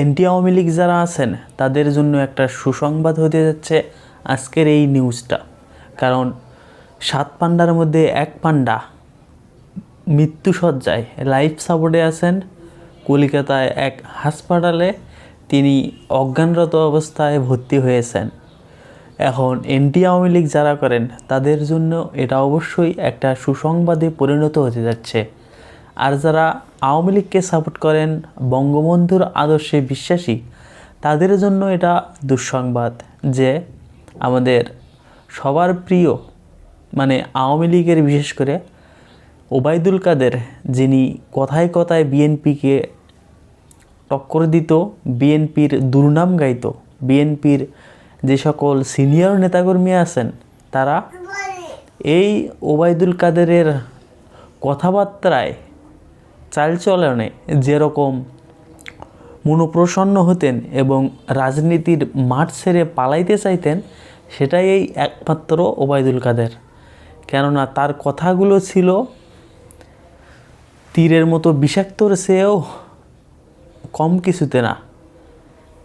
এনটি আওয়ামী লীগ যারা আছেন, তাদের জন্য একটা সুসংবাদ হতে যাচ্ছে আজকের এই নিউজটা। কারণ সাত পান্ডার মধ্যে এক পান্ডা মৃত্যুসজ্জায় লাইফ সাপোর্টে আছেন। কলকাতায় এক হাসপাতালে তিনি অজ্ঞানরত অবস্থায় ভর্তি হয়েছেন। এখন এনটি আওয়ামী লীগ যারা করেন, তাদের জন্য এটা অবশ্যই একটা সুসংবাদে পরিণত হতে যাচ্ছে। আর যারা আওয়ামী লীগকে সাপোর্ট করেন, বঙ্গবন্ধুর আদর্শে বিশ্বাসী, তাদের জন্য এটা দুঃসংবাদ যে আমাদের সবার প্রিয় মানে আওয়ামী লীগের বিশেষ করে ওবায়দুল কাদের, যিনি কথায় কথায় বিএনপিকে টক্কর দিত, বিএনপির দুর্নাম গাইত, বিএনপির যে সকল সিনিয়র নেতাকর্মী আছেন, তারা এই ওবায়দুল কাদেরের কথাবার্তায় চালচলনে যেরকম মনোপ্রসন্ন হতেন এবং রাজনীতির মাঠ ছেড়ে পালাইতে চাইতেন, সেটাই এই একমাত্র ওবায়দুল কাদের। কেননা তার কথাগুলো ছিল, তীরের মতো বিষাক্তর চেয়েও কম কিছুতে না।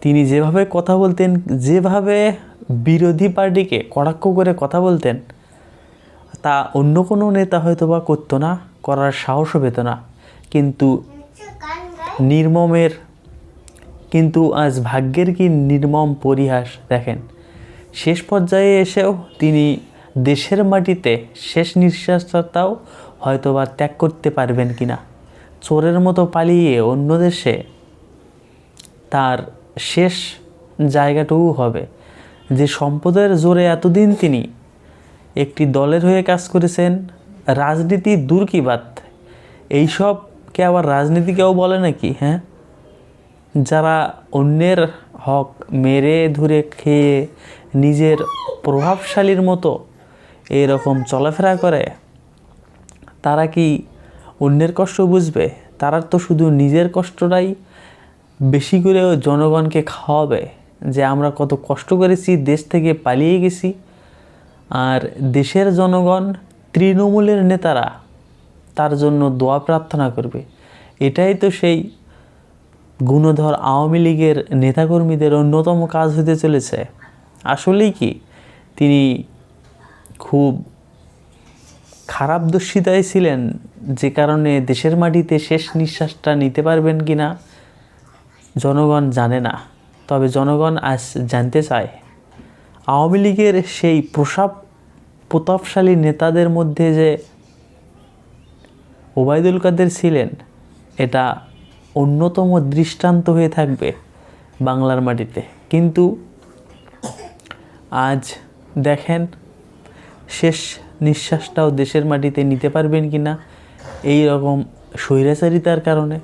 তিনি যেভাবে কথা বলতেন, যেভাবে বিরোধী পার্টিকে কটাক্ষ করে কথা বলতেন, তা অন্য কোনো নেতা হয়তো বা করতো না, করার সাহসও পেত না। কিন্তু নির্মমের, কিন্তু আজ ভাগ্যের কি নির্মম পরিহাস দেখেন। শেষ পর্যায়ে এসেও তিনি দেশের মাটিতে শেষ নিঃশ্বাসটাও হয়তো বা ত্যাগ করতে পারবেন কি না চোরের মতো পালিয়ে অন্য দেশে, তার শেষ জায়গাটুকু হবে। যে সম্পদের জোরে এতদিন তিনি একটি দলের হয়ে কাজ করেছেন, রাজনীতি দূর কি বাদ এইসবকে আবার রাজনীতি কেউ বলে নাকি হ্যাঁ? যারা অন্যের হক মেরে ধরে খেয়ে নিজের প্রভাবশালীর মতো এরকম চলাফেরা করে, তারা কি অন্যের কষ্ট বুঝবে? তারা তো শুধু নিজের কষ্টটাই বেশি করে জনগণকে খাওয়াবে যে আমরা কত কষ্ট করেছি, দেশ থেকে পালিয়ে গেছি। আর দেশের জনগণ, তৃণমূলের নেতারা তার জন্য দোয়া প্রার্থনা করবে। এটাই তো সেই গুণধর আওয়ামী লীগের নেতাকর্মীদের অন্যতম কাজ হতে চলেছে। আসলেই কি? তিনি খুব খারাপ দস্যিতায় ছিলেন, যে কারণে দেশের মাটিতে শেষ নিঃশ্বাসটা নিতে পারবেন কি না জনগণ জানে না। তবে জনগণ আজ জানতে চায়, আওয়ামী লীগের সেই প্রসাব প্রতাপশালী নেতাদের মধ্যে যে ওবায়দুল কাদের ছিলেন, এটা অন্যতম দৃষ্টান্ত হয়ে থাকবে বাংলার মাটিতে। কিন্তু আজ দেখেন, শেষ নিঃশ্বাসটাও দেশের মাটিতে নিতে পারবেন কি না এই রকম স্বৈরাচারিতার কারণে।